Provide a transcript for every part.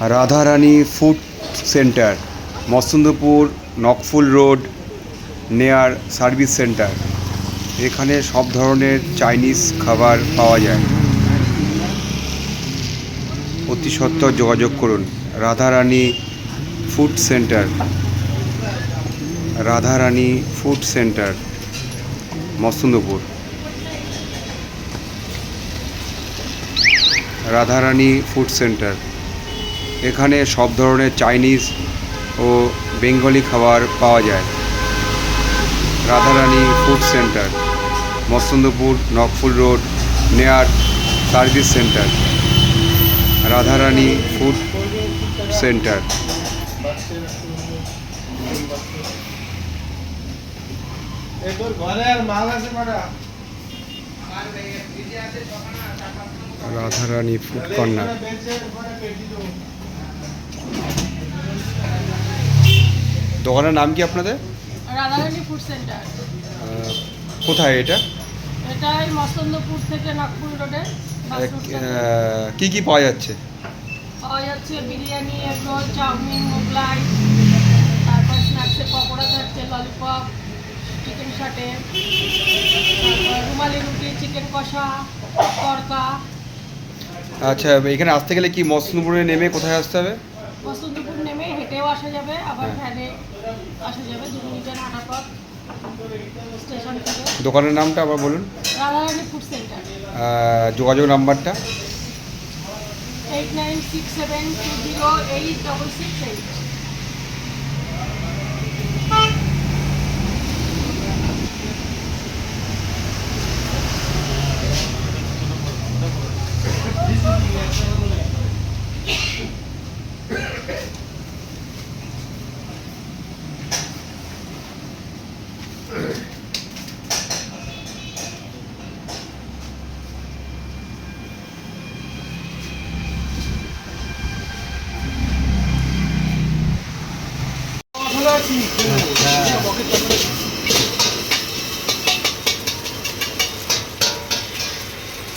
Radharani food centre Mastandapur Nakphul road, near service centre. এখানে সব ধরনের চাইনিজ খাবার পাওয়া যায়। অতি সত্বর যোগাযোগ করুন, Radharani food centre. Radharani food centre Mastandapur Radharani food centre. এখানে সব ধরনের চাইনিজ ও বেঙ্গলি খাবার পাওয়া যায়। Radharani food centre Mastandapur Nakphul road near service centre Radharani food centre. Radharani food corner. দোকানের নাম কি আপনাদের? Radharani food centre. কোথায় এটা? এটা এই মস্তন্দপুর থেকে নাগপুর রোডে কি কি পাওয়া যাচ্ছে? পাওয়া যাচ্ছে বিরিয়ানি এগরোল চাউমিন মোগলাই তারপর স্ন্যাক্সে পকোড়া থাকছে ললিপপ চিকেন শাটে তারপর রুমালি রুটি চিকেন কষা তরকা আচ্ছা এখানে আসতে গেলে কি মস্তন্দপুরে নেমে কোথায় আসতে হবে? মস্তন্দপুর নেমে হেঁটেও আসা যাবে আবার হ্যাঁ। ভ্যানে আসা যাবে দু মিনিটের হাঁটা পথ স্টেশন থেকে। দোকানের নামটা আবার বলুন। রাধারানী ফুড সেন্টার যোগাযোগ নাম্বারটা। Eight nine six seven two zero eight double six eight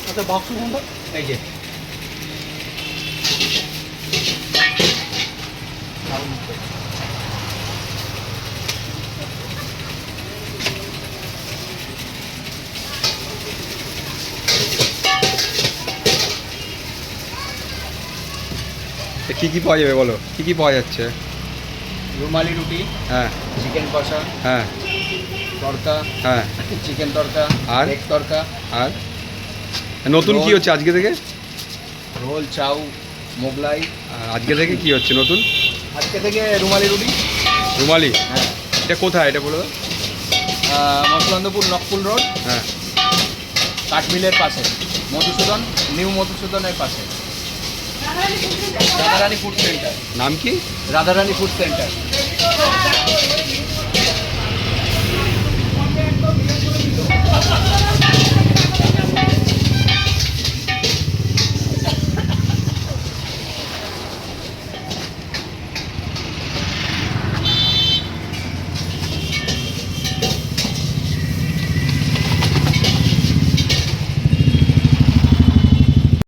আচ্ছা বাক্স কোনটা এই যে কি কি পাওয়া যাবে বলো? কি কি পাওয়া যাচ্ছে? রুমালি রুটি হ্যাঁ। চিকেন কষা হ্যাঁ। তড়কা হ্যাঁ। চিকেন তরকা আর? এগ তরকা। আর? নতুন কি হচ্ছে আজকে থেকে? রোল চাউ মোগলাই। আজকে থেকে কি হচ্ছে নতুন? আজকে থেকে রুমালি রুটি। রুমালি? হ্যাঁ। এটা কোথায়? এটা বলো মসলন্দপুর নকপুল রোড। হ্যাঁ। কাঠমিলের পাশে। মধুসূদন নিউ মধুসূদনের পাশে। রাধারানী ফুড সেন্টার নাম কি? Radharani food centre